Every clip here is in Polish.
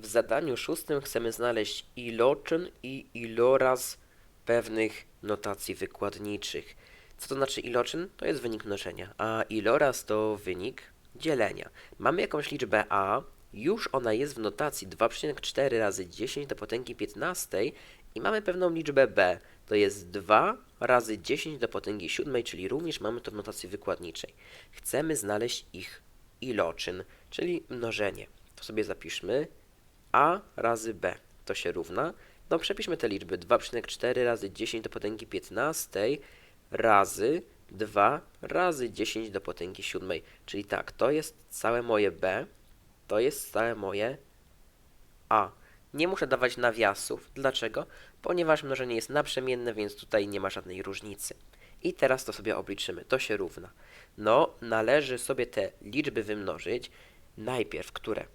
W zadaniu szóstym chcemy znaleźć iloczyn i iloraz pewnych notacji wykładniczych. Co to znaczy iloczyn? To jest wynik mnożenia, a iloraz to wynik dzielenia. Mamy jakąś liczbę a, już ona jest w notacji 2,4 razy 10 do potęgi 15 i mamy pewną liczbę b, to jest 2 razy 10 do potęgi 7, czyli również mamy to w notacji wykładniczej. Chcemy znaleźć ich iloczyn, czyli mnożenie. To sobie zapiszmy a razy b to się równa. No przepiszmy te liczby 2,4 razy 10 do potęgi 15 razy 2 razy 10 do potęgi 7. Czyli tak, to jest całe moje b, to jest całe moje a. Nie muszę dawać nawiasów. Dlaczego? Ponieważ mnożenie jest naprzemienne, więc tutaj nie ma żadnej różnicy. I teraz to sobie obliczymy. To się równa. No, należy sobie te liczby wymnożyć. Najpierw które?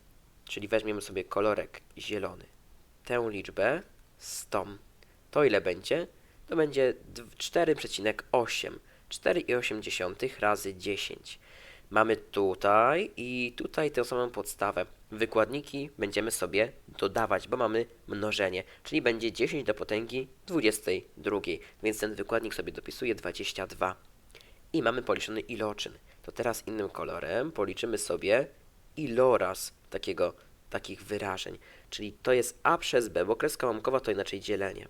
Czyli weźmiemy sobie kolorek zielony. Tę liczbę z tą. To ile będzie? To będzie d- 4,8. 4,8 razy 10. Mamy tutaj i tutaj tę samą podstawę. Wykładniki będziemy sobie dodawać, bo mamy mnożenie, czyli będzie 10 do potęgi 22, więc ten wykładnik sobie dopisuje 22. I mamy policzony iloczyn. To teraz innym kolorem policzymy sobie iloraz takiego, takich wyrażeń, czyli to jest a przez b, bo kreska łamkowa to inaczej dzielenie.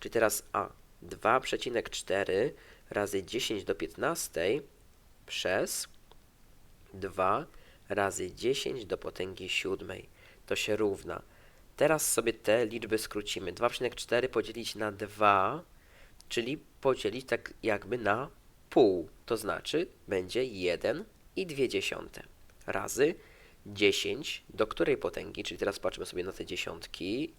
Czyli teraz a 2,4 razy 10 do 15 przez 2 razy 10 do potęgi 7. To się równa. Teraz sobie te liczby skrócimy. 2,4 podzielić na 2, czyli podzielić tak jakby na pół. To znaczy będzie 1 i 2 dziesiąte razy 10, do której potęgi, czyli teraz patrzymy sobie na te dziesiątki.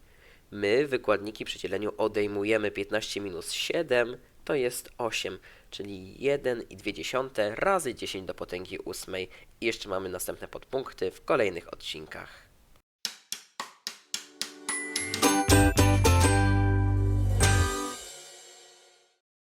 My wykładniki przy dzieleniu odejmujemy 15 minus 7, to jest 8, czyli 1 i 2 dziesiąte razy 10 do potęgi 8. I jeszcze mamy następne podpunkty w kolejnych odcinkach.